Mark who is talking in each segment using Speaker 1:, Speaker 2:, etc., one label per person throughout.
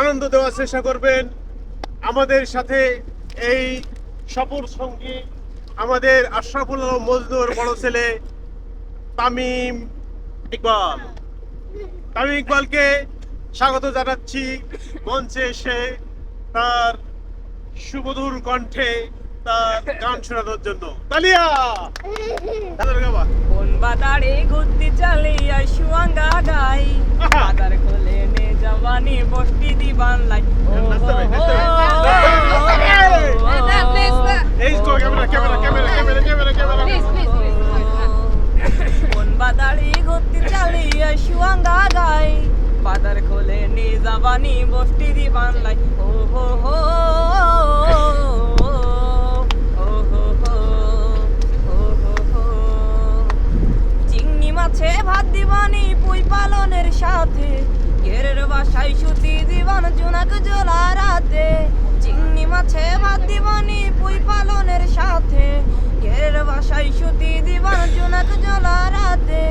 Speaker 1: আনন্দ দেওয়ার চেষ্টা করবেন। আমাদের সাথে এই সফর সঙ্গী, আমাদের আশরাফুল মজদুর, বড় ছেলে তামিম ইকবাল। তামিম ইকবালকে স্বাগত জানাচ্ছি মঞ্চে এসে। তার সুমধুর কণ্ঠে তার গান শোনানোর জন্য। তালিয়া
Speaker 2: কোন ঘুরতে চালিয়া সুয়াঙ্গা গাই
Speaker 1: আহা।
Speaker 2: বাদার কোলে নে জওয়ানি বস্তি দিবান লাই ও
Speaker 1: নাচতে হবে, নাচতে হবে, নাচতে হবে। এই তো camera camera camera camera camera camera
Speaker 2: কোন বাদারে ঘুরতে চালিয়া সুয়াঙ্গা গাই বাদার কোলে নে জওয়ানি বস্তি দিবান লাই ও হো হো ও হো হো ও হো হো চিংড়ি মাছে ভাত দিবানি পুই পালনের সাথে ঘেরের বাসায় সুতি দিবান জোনাক জোলা রাতে চিংড়ি মাছে ভাত দিবানি পুই পালনের সাথে। ঘেরের বাসায় সুতি দিবান জোনাক জোলা রাতে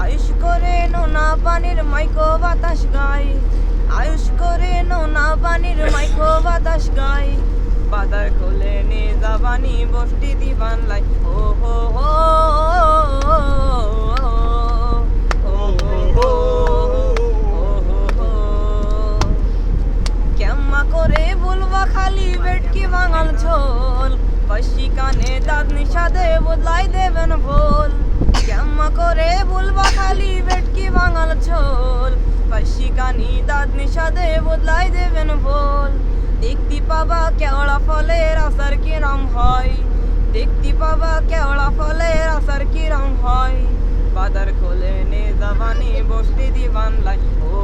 Speaker 2: আয়ুষ করে নোনা পানির মাইকো বাতাস গাই আয়ুষ করে নোনা পানির মাইকো বাতাস গাই বাদার কোলে নে যাবানি বস্তি দিবান লাই ও হো হো। খালি বেটকি বাঙাল ঝোল। পাশি কানে দাঁত নিষাদে বদলাই দেবেন ভোল। কেম্মা করে বলবা খালি বেটকি বাঙাল ঝোল। পাশি কানি দাঁত নিষাদে বদলাই দেবেন ভোল। দেখতে পাবা কেওড়া ফলের আসার কিরম হয়। দেখতে পাবা কেওড়া ফলের আসার কিরম হয়। বাদার খোলে নে জাবানি বসতে দিবান লাই। ও